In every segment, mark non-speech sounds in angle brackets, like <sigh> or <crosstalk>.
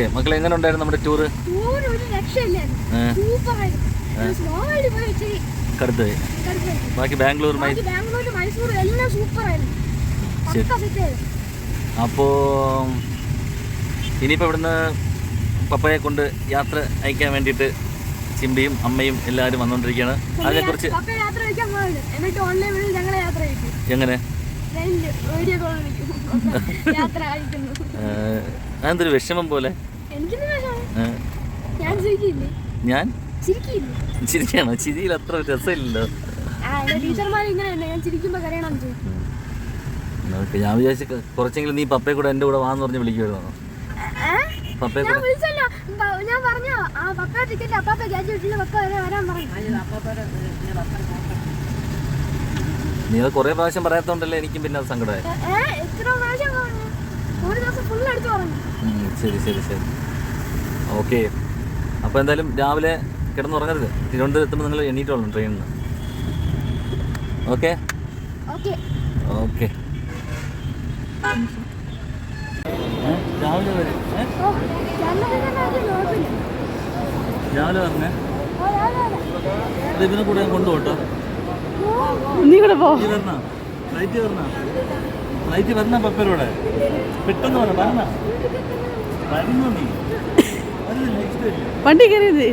Okay മക്കളെ എങ്ങനെ ഉണ്ടായിരുന്നു നമ്മുടെ ടൂറ് കടുത്തായി ബാക്കി ബാംഗ്ലൂർ അപ്പോ ഇനിയിപ്പോ ഇവിടുന്ന് പപ്പയെ കൊണ്ട് യാത്ര അയക്കാൻ വേണ്ടിയിട്ട് ചിമ്പിയും അമ്മയും എല്ലാരും വന്നുകൊണ്ടിരിക്കുകയാണ് അതിനെ കുറിച്ച് എങ്ങനെ? <laughs> അതെന്തൊരു വിഷമം എന്നിട്ട് ഞാൻ ചിരിക്കണോ ഞാൻ? ചിരിക്കില്ലേ? ചിരിക്കാണോ? ചിരിയിൽ അത്ര രസമില്ലല്ലോ. ഞാൻ വിചാരിച്ച കുറച്ചെങ്കിലും നീ പപ്പയെ കൂടെ എന്റെ കൂടെ വാന്ന് പറഞ്ഞ് വിളിക്കുവായിരുന്നു? പപ്പയെ കൂടെ? ഞാൻ പറഞ്ഞു. ആ പപ്പ ടിക്കറ്റ് അപ്പാപ്പ പപ്പ വരാൻ പറഞ്ഞു. നീ അത് കുറേ പ്രാവശ്യം പറയാത്തോണ്ടല്ലേ എനിക്കും പിന്നെ അത് സങ്കടമായി ശരി ശരി ശരി. ഓക്കെ. അപ്പോൾ എന്തായാലും രാവിലെ കിടന്നുറങ്ങരുത്. തിരുവനന്തപുരത്ത് എത്തുമ്പോൾ നിങ്ങൾ എണീറ്റോളണം ട്രെയിനിൽ നിന്ന് ഓക്കെ ഓക്കെ രാവിലെ വരെ രാവിലെ ഇതിനെ കൂടെ ഞാൻ കൊണ്ടുപോട്ടോ നീ കൂടെ പോ. വരണ? ഫ്ലൈറ്റ് വരണ? ഫ്ലൈറ്റ് വരണ പപ്പരോടെ പെട്ടെന്ന് വരണം? വരണ? വരുന്നു നീ? വണ്ടി കയറിയത്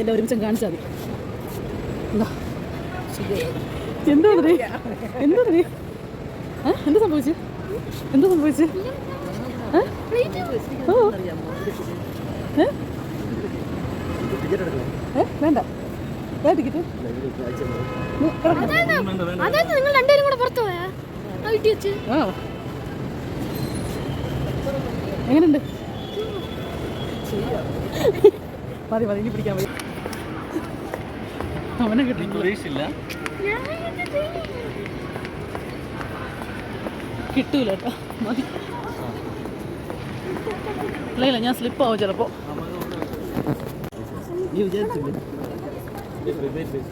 എല്ലാ ഒരുമിച്ചും കാണിച്ചാൽ മതി. എന്താണ് എന്താണ് എന്താ സംഭവിച്ചു? എന്താ സംഭവിച്ചു? ഏ? വേണ്ട. വേണ്ട ടിക്കറ്റ്. നിങ്ങൾ രണ്ടുപേരും കൂടെ പുറത്തു പോയാ? ആ വീട്ടിൽ വെച്ച്. ആ. എങ്ങനെയുണ്ട്? മതി മതി ഇനി പിടിക്കാൻ മതി. അവനെ കിട്ടി. ഇത് കിട്ടൂല കേട്ടോ. മതി. ഇല്ല ഇല്ല ഞാൻ Nie widziałem ciebie. Wyjdź, wyjdź, wyjdź.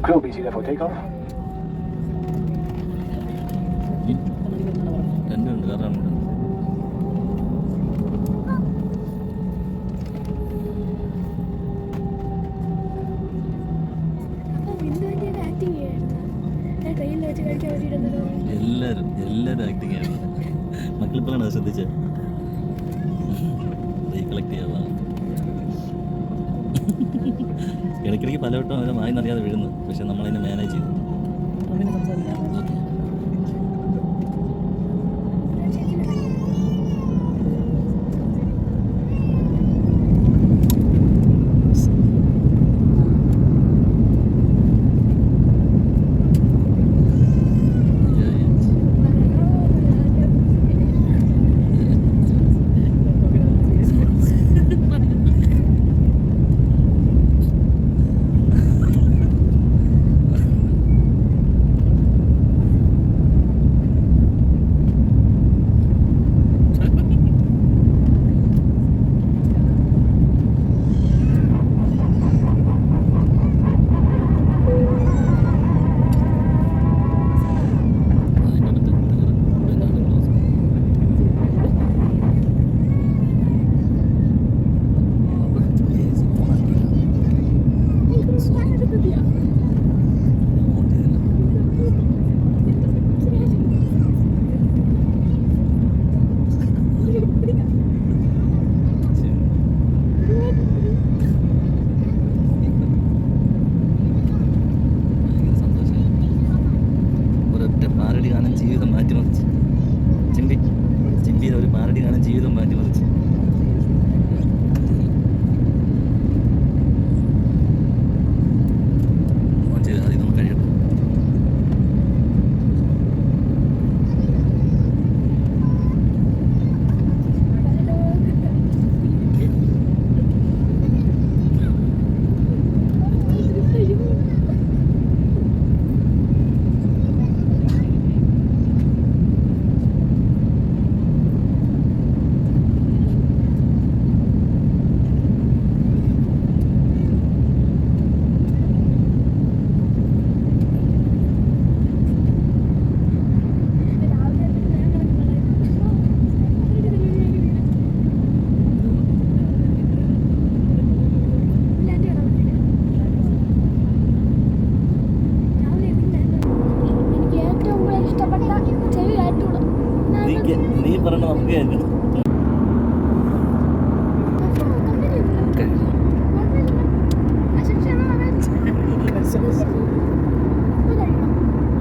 The crew be seated for takeoff. എല്ലാരും ആന്റിയുടെ ആക്ടിങ് ചെയ്യായിരുന്നു ഞാൻ ട്രെയിനിൽ വെച്ച് കഴിക്കാൻ വേണ്ടിയിട്ടല്ലോ എല്ലാവരും എല്ലാവരും ആക്ടിങ് ആണ് മക്കളിപ്പോഴാണ് അത് ശ്രദ്ധിച്ചത് റീകളക്ട് ചെയ്യാവാ ഇടയ്ക്കിടയ്ക്ക് പലവട്ടം അവരെ വായിന്നറിയാതെ വീഴുന്നു. പക്ഷെ നമ്മളതിനെ മാനേജ് ചെയ്തു.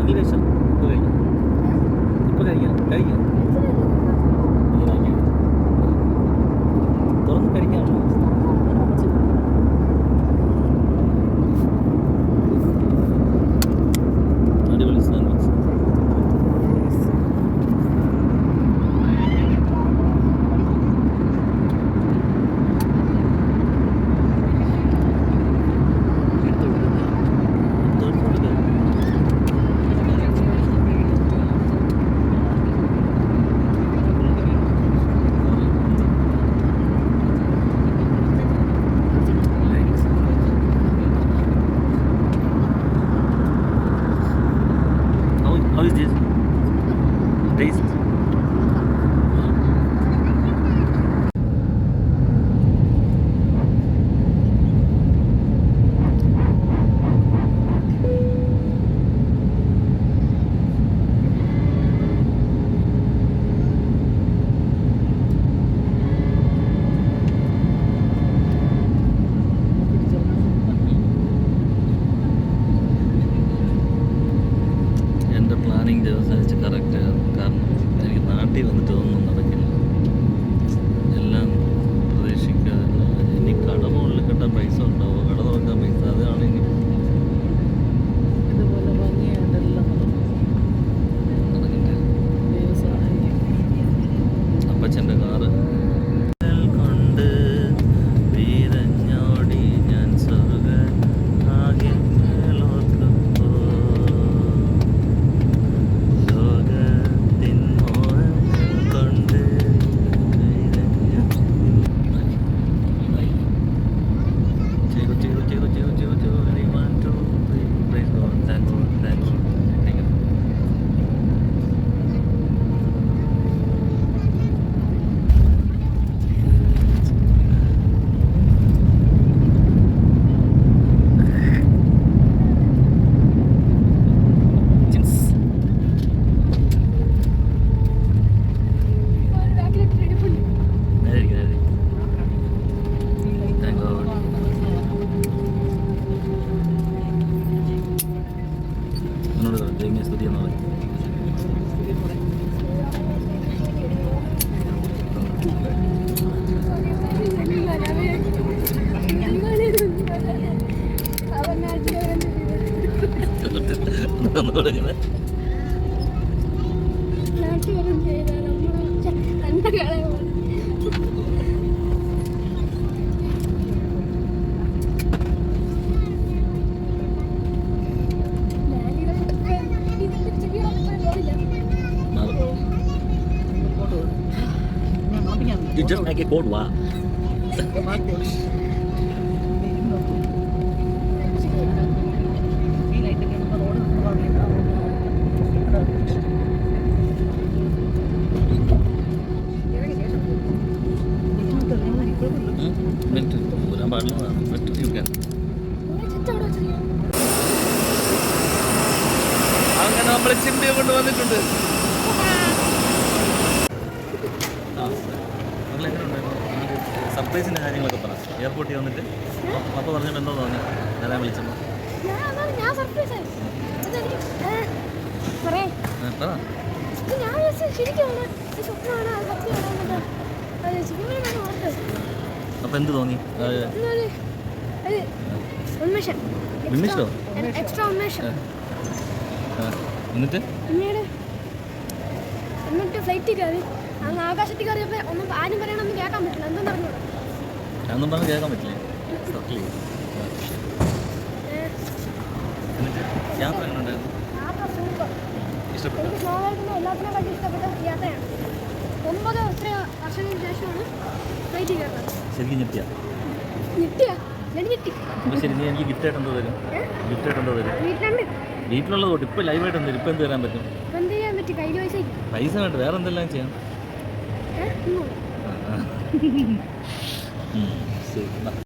你的手不能硬不能硬能硬 здесь. കാണിക്കുന്നത് എന്നിട്ട് എന്താണെന്ന് പറയുന്നത് നിങ്ങൾ ഇപ്പോഴും lá. പറ്റും അങ്ങനെ നമ്മൾ ചിന്തയെ കൊണ്ട് വന്നിട്ടുണ്ട് സർപ്രൈസിന്റെ കാര്യങ്ങളൊക്കെ പറ. എയർപോർട്ടിൽ വന്നിട്ട് അപ്പോൾ പറഞ്ഞിട്ട് എന്തോ തോന്നി. ഞാൻ വിളിച്ചപ്പോൾ അപ്പൊ എന്ത് തോന്നി? ഉന്മേഷം? എക്സ്ട്രാ ഉന്മേഷം. എന്നിട്ട്? എന്നിട്ട് ഫ്ലൈറ്റ് കയറി. അങ്ങ് ആകാശത്തിൽ കയറിയപ്പോൾ ഒന്നും ആരും പറയണമെന്ന് കേൾക്കാൻ പറ്റില്ല. പറഞ്ഞ് കേൾക്കാൻ പറ്റില്ലേ. യാത്ര എങ്ങനെ ഉണ്ടായിരുന്നു സൂപ്പർ ഇഷ്ടപ്പെട്ടു? എനിക്ക് സ്നോവായിട്ടുള്ള എല്ലാത്തിനെക്കാട്ടും ഇഷ്ടപ്പെട്ട യാത്രയാണ് ഒമ്പത് എത്ര വർഷങ്ങൾക്ക് ശേഷമാണ് ഫ്ലൈറ്റിൽ കയറുന്നത്. ശരിക്കും ഞെട്ടിയാ? ഞെട്ടിയാ? ഞാൻ ഞെട്ടി. അപ്പോൾ ശരി നീ എനിക്ക് ഗിഫ്റ്റ് ആയിട്ട് എന്തോ തരും. ഏ? ഗിഫ്റ്റ് ആയിട്ട് എന്തോ തരും. വീട്ടിലുണ്ട്. വീട്ടിലുള്ളത് തൊട്ട് ഇപ്പോൾ ലൈവായിട്ട് എന്ത് ഇപ്പം എന്ത് തരാൻ പറ്റും? ഇപ്പം എന്ത് ചെയ്യാൻ പറ്റി? കയ്യിൽ പൈസ പൈസ വേണ്ട വേറെ എന്തെല്ലാം ചെയ്യാം? ഏ? ഇങ്ങോട്ട്. ആ, ആ. ഉം, ശരി എന്നാ.